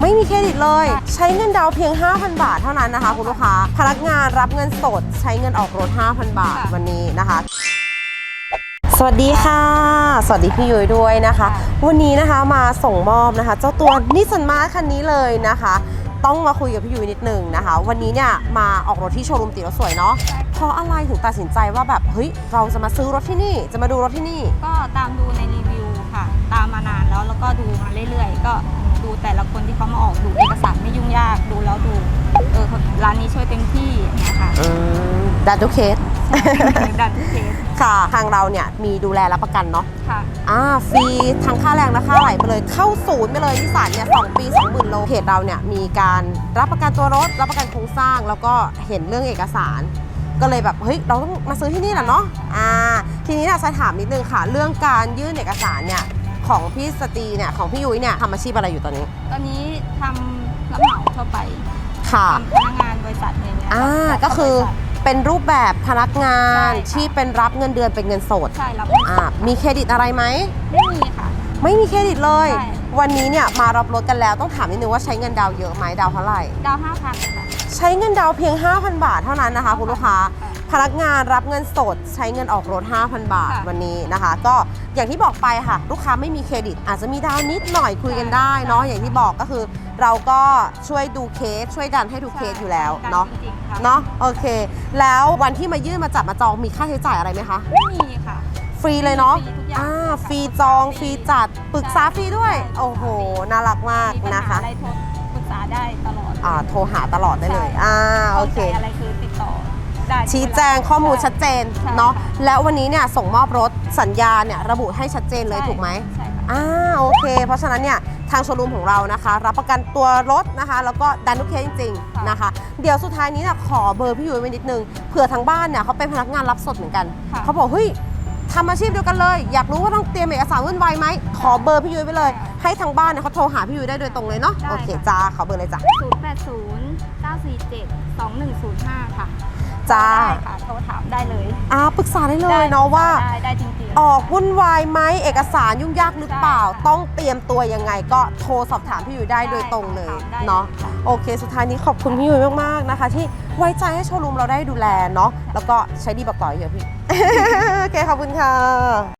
ไม่มีเครดิตเลย ใช้เงินดาวเพียง 5,000 บาทเท่านั้นนะคะคุณลูกค้า พนักงานรับเงินสดใช้เงินออกรถ 5,000 บาทวันนี้นะคะ สวัสดีค่ะ สวัสดีพี่ยุ้ยด้วยนะคะ วันนี้นะคะมาส่งมอบนะคะ เจ้าตัวนิสสันมาคันนี้เลยนะคะ ต้องมาคุยกับพี่ยุ้ยนิดนึงนะคะ วันนี้เนี่ยมาออกรถที่โชว์รูมติรถสวยเนาะเพราะอะไรถึงตัดสินใจว่าแบบเฮ้ยเราจะมาซื้อรถที่นี่จะมาดูรถที่นี่ ก็ตามดูในรีวิวค่ะตามมานานแล้วแล้วก็ดูมาเรื่อยๆ ก็ดูแต่ละคนที่เขามาออกดูเอกสารไม่ยุ่งยากดูแล้วดูเออร้านนี้ช่วยเต็มที่อย่างเงี้ยค่ะอืมดันทุกเคสดันทุกเคสค่ะ ทางเราเนี่ยมีดูแลรับประกันเนาะค่ะอ่าฟรีทั้งค่าแรงและค่าไหลไปเลยเข้าศูนย์ไปเลยนิสสันเนี่ยสองปีสองหมื่นโลเพจเราเนี่ยมีการรับประกันตัวรถ รับประกันโครงสร้าง แล้วก็เห็นเรื่องเอกสารก็เลยแบบเฮ้ยเราต้องมาซื้อที่นี่แหละเนาะอ่าทีนี้เนี่ยจะถามนิดนึงค่ะ เรื่องการยื่นเอกสารเนี่ย ของพี่สตรีเนี่ยของพี่ยุ้ยเนี่ยทำอาชีพอะไรอยู่ตอนนี้ ตอนนี้ทำรับเหมาทั่วไปค่ะทำพนักงานบริษัทอย่างเงี้ยอ่ารับก็คือเข้าบริษัทเป็นรูปแบบพนักงานใช่ค่ะที่เป็นรับเงินเดือนเป็นเงินสดใช่รับเงินสอ่าดมีเครดิตอะไรไหมไม่มีค่ะ ไม่มีเครดิตเลย ใช่ วันนี้เนี่ยมารับรถกันแล้วต้องถามนิดนึงว่าใช้เงินดาวน์เยอะไหมดาวน์เท่าไหร่ ดาวห้าพันค่ะ ใช้เงินดาวน์เพียง 5,000 บาทเท่านั้นนะคะคุณลูกค้า พนักงานรับเงินสดใช้เงินออกรถ 5,000 บาทค่ะวันนี้นะคะ ก็อย่างที่บอกไปค่ะ ลูกค้าไม่มีเครดิต อาจจะมีดาวน์นิดหน่อยคุยกันได้เนาะอย่างที่บอกก็คือ เราก็ช่วยดูเคสช่วยดันให้ทุกเคสอยู่แล้วดัเนาะจริงๆค่ะเนาะโอเค แล้ววันที่มายื่นมาจับมาจองมีค่าใช้จ่ายอะไรไหมคะไม่มีค่ะฟรีเลยเนาะฟรีทุกอย่างอ่าค่ะฟรีจองฟรีจัดปรึกษาฟรีด้วยใช่โอ้โห น่ารักมากมีปัญนะหาคะอะไรโทรปรึกษาได้ตลอดอ่าโทรหาตลอดได้เลยใช่อ่าโอเค ชี้แจงข้อมูลชัดเจนใช่เนาะค่ะแล้ววันนี้เนี่ยส่งมอบรถสัญญาเนี่ยระบุให้ชัดเจนเลยใช่ถูกไหมใช่ค่ะอ่าโอเค เพราะฉะนั้นเนี่ยทางโชว์รูมของเรานะคะ รับประกันตัวรถนะคะ แล้วก็ดันทุกเคสจริงค่ะๆนะคะ เดี๋ยวสุดท้ายนี้เนี่ยขอเบอร์พี่ยุ้ยไว้นิดนึงเผื่อทางบ้านเนี่ยเขาเป็นพนักงานรับสดเหมือนกันค่ะเขาบอกเฮ้ยทำอาชีพเดียวกันเลย อยากรู้ว่าต้องเตรียมเอกสารวุ่นวายไหมขอเบอร์พี่ยุ้ยไปเลย ให้ทางบ้านเนี่ยเขาโทรหาพี่ยุ้ยได้โดยตรงเลยเนาะได้โอเคค่ะจ้าขอเบอร์เลยจ้ะศูนย์แปดศูนย์เก้าสี่เจ็ดสองหนึ่งศูนย์ห้าค่ะ จ้าได้ค่ะโทรถามได้เลยอ่าปรึกษาได้เลยได้เนาะว่า ได้ได้จริงๆ ออกวุ่นวายไหมเอกสารยุ่งยากหรือเปล่า ใช่ค่ะต้องเตรียมตัวยังไงก็โทรสอบถามพี่ยุ้ยได้โดยตรงเลยได้ค่ะเนาะโอเค สุดท้ายนี้ขอบคุณพี่ยุ้ยมากๆนะคะ ที่ไว้ใจให้โชว์รูมเราได้ดูแลเนาะแล้วก็ใช้ดีบอกต่อเยอะพี่ โอเคขอบคุณค่ะ